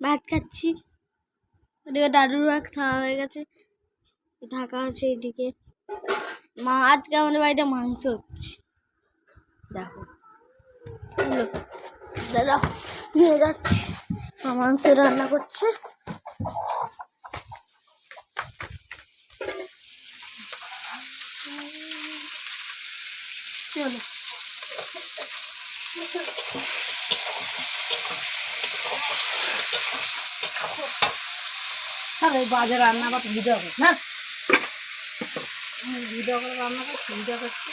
ভাত খাচ্ছি। এদিকে দাদুর ভাত খাওয়া হয়ে গেছে। ঢাকা আছে এইদিকে। মা, আজকে আমাদের বাড়িতে মাংস হচ্ছে। দেখো। দাদা, নিয়ে যাচ্ছি। মাংস রান্না করছে। চলো। তাহলে বাজে রান্না করতে ভিডিও করছি না ভিডিও করে রান্না করছি ভিডিও করছি।